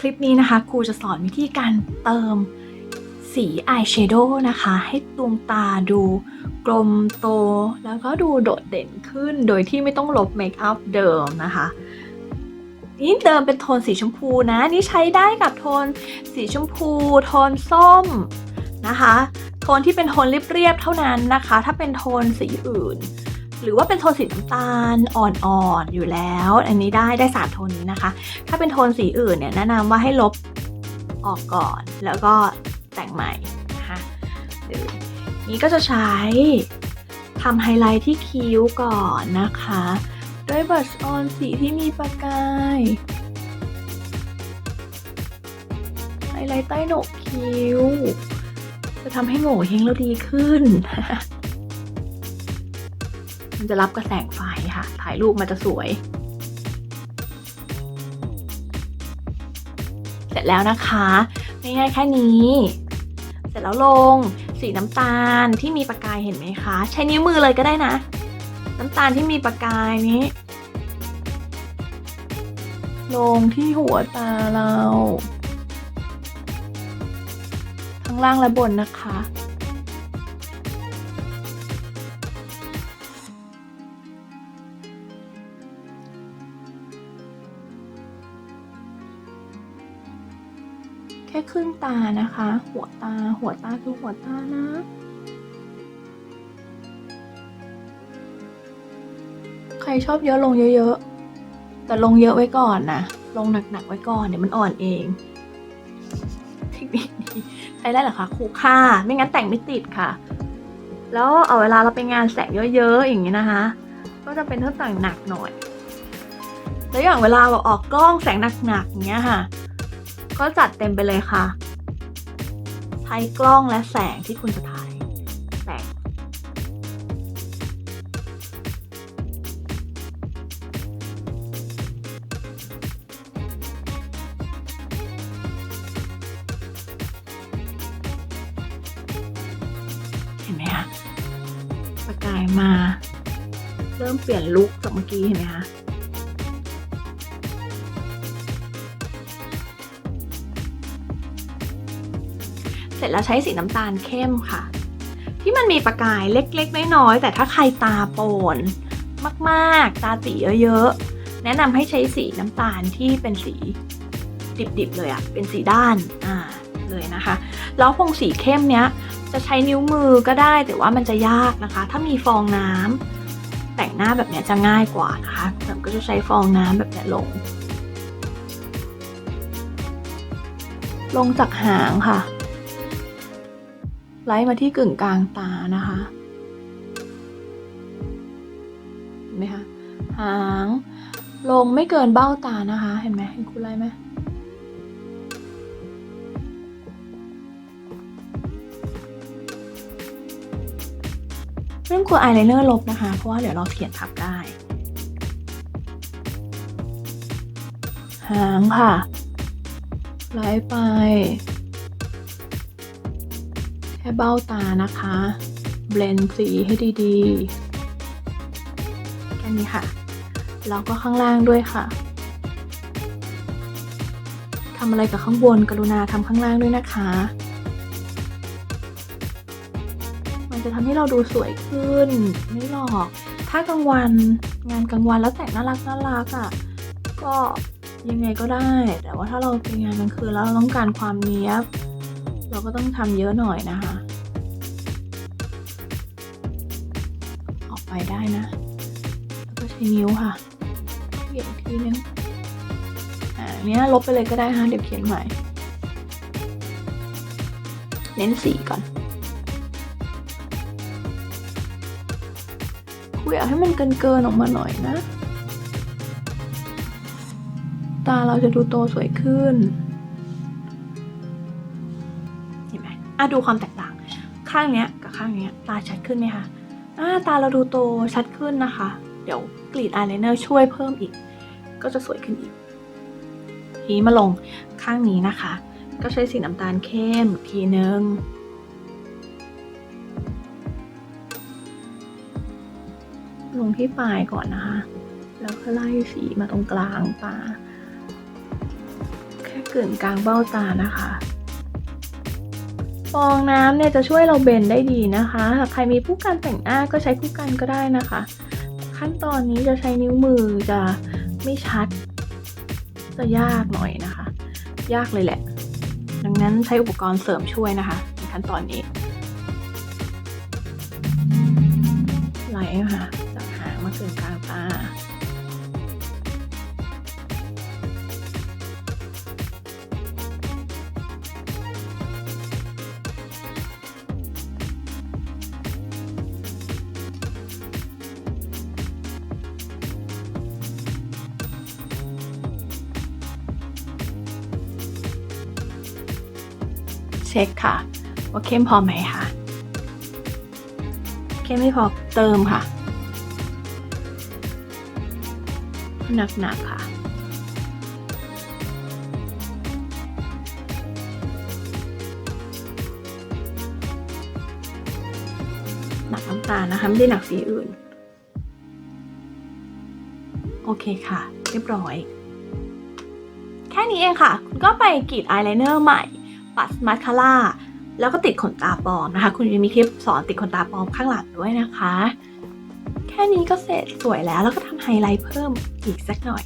คลิปนี้นะคะครูจะสอนวิธีการเติมสีอายแชโดว์นะคะ ให้ดวงตาดูกลมโต แล้วก็ดูโดดเด่นขึ้นโดยที่ไม่ต้องลบเมคอัพเดิมนะคะ นี่เดิมเป็นโทนสีชมพูนะ นี่ใช้ได้กับโทนสีชมพู โทนส้มนะคะ โทนที่เป็นโทนเรียบๆเท่านั้นนะคะ ถ้าเป็นโทนสีอื่น หรือว่าเป็นโทนสีน้ำตาลอ่อนๆอยู่แล้ว อันนี้ได้ได้สามโทนนี้นะคะ ถ้าเป็นโทนสีอื่นเนี่ยแนะนำว่าให้ลบออกก่อน แล้วก็แต่งใหม่นะคะนี้ก็จะใช้ทำไฮไลท์ที่คิ้วก่อนนะคะ ด้วยบัชออนสีที่มีประกายไฮไลท์ใต้โหนกคิ้ว จะทำให้โง่เฮงเราดีขึ้น มันจะรับกับแสงไฟค่ะ ถ่ายรูปมันจะสวย เสร็จแล้วนะคะง่ายๆแค่นี้ เสร็จแล้วลงสีน้ำตาลที่มีประกายเห็นไหมคะ ใช้นิ้วมือเลยก็ได้นะ น้ำตาลที่มีประกายนี้ ลงที่หัวตาเราทั้งล่างและบนนะคะ แค่ครึ่งตานะคะ หัวตาหัวตาคือหัวตานะใครชอบเยอะลงเยอะๆ แต่ลงเยอะไว้ก่อนนะ ลงหนักๆไว้ก่อนเดี๋ยวมันอ่อนเอง เทคนิคนี้ใช้ได้หรอคะครูค่าไม่งั้นแต่งไม่ติดค่ะ แล้วเอาเวลาเราไปงานแสงเยอะๆอย่างนี้นะคะ ก็จะเป็นเท่าแต่งหนักหน่อย แล้วอย่างเวลาเราออกกล้องแสงหนักๆอย่างเงี้ยค่ะ ก็จัดเต็มไปเลยค่ะ ใช้กล้องและแสงที่คุณจะถ่ายแต่งเห็นไหมคะประกายมา เริ่มเปลี่ยนลุคจากเมื่อกี้เห็นไหมคะ เสร็จแล้วใช้สีน้ำตาลเข้มค่ะ ที่มันมีประกายเล็กๆ น้อยๆ แต่ถ้าใครตาโปนมากๆ ตาตีเยอะๆ แนะนำให้ใช้สีน้ำตาลที่เป็นสีดิบๆ เลยอะเป็นสีด้านอ่าเลยนะคะ แล้วพงสีเข้มเนี้ยจะใช้นิ้วมือก็ได้แต่ว่ามันจะยากนะคะ ถ้ามีฟองน้ำแต่งหน้าแบบเนี้ยจะง่ายกว่านะคะผมก็จะใช้ฟองน้ำแบบเนี้ยลง ลงจากหางค่ะ ไล่มาที่กึ่งกลางตานะคะเห็นไหมคะหางลงไม่เกินเบ้าตานะคะ เห็นไหมเห็นคุณไล่ไหมเรื่องกลัวอายไลเนอร์ลบนะคะ เพราะว่าเดี๋ยวเราเขียนทับได้ หางค่ะไล่ไป ค่เบ้าตานะคะ เบลนสีให้ดีๆ แค่นี้ค่ะ แล้วก็ข้างล่างด้วยค่ะทำอะไรกับข้างบนกรุณาทำข้างล่างด้วยนะคะ มันจะทำให้เราดูสวยขึ้น ไม่หรอก ถ้ากลางวันงานกลางวันแล้วแต่งน่ารักน่ารักอะ่ะ ก็ยังไงก็ได้ แต่ว่าถ้าเราเป็นงานกลางคืนแล้วเราต้องการความเนี้ยบ เราก็ต้องทำเยอะหน่อยนะคะ ออกไปได้นะ แล้วก็ใช้นิ้วค่ะเขียนทีนึงอ่าเนี้ยลบไปเลยก็ได้ฮะเดี๋ยวเขียนใหม่ เน้นสีก่อนคุยอยากให้มันเกินเกินออกมาหน่อยนะ ตาเราจะดูโตสวยขึ้น อะดูความแตกต่าง ข้างเนี้ยกับข้างเนี้ยตาชัดขึ้นไหมคะอ่าตาเราดูโตชัดขึ้นนะคะ เดี๋ยวกรีดอายไลเนอร์ช่วยเพิ่มอีก ก็จะสวยขึ้นอีก ทีมาลงข้างนี้นะคะ ก็ใช้สีน้ำตาลเข้มทีนึงลงที่ปลายก่อนนะคะ แล้วก็ไล่สีมาตรงกลางตา แค่เกึ่งกลางเบ้าตานะคะ ฟองน้ำเนี่ยจะช่วยเราเบนได้ดีนะคะหากใครมีผู้กันแต่งหน้าก็ใช้ผู้กันก็ได้นะคะ ขั้นตอนนี้จะใช้นิ้วมือจะไม่ชัด จะยากหน่อยนะคะ ยากเลยแหละ ดังนั้นใช้อุปกรณ์เสริมช่วยนะคะในขั้นตอนนี้ไหลค่ะจากหางมาถึงกลางตา เช็คค่ะว่าเข้มพอไหมคะเข้มไม่พอเติมค่ะหนักๆค่ะหนักน้ำตาลนะคะ ไม่ได้หนักสีอื่น โอเคค่ะ เรียบร้อย แค่นี้เองค่ะ คุณก็ไปกรีดอายไลเนอร์ใหม่ ปัดมาสคาร่าแล้วก็ติดขนตาปลอมนะคะ คุณจะมีคลิปสอนติดขนตาปลอมข้างหลังด้วยนะคะ แค่นี้ก็เสร็จสวยแล้วแล้วก็ทำไฮไลท์เพิ่มอีกสักหน่อย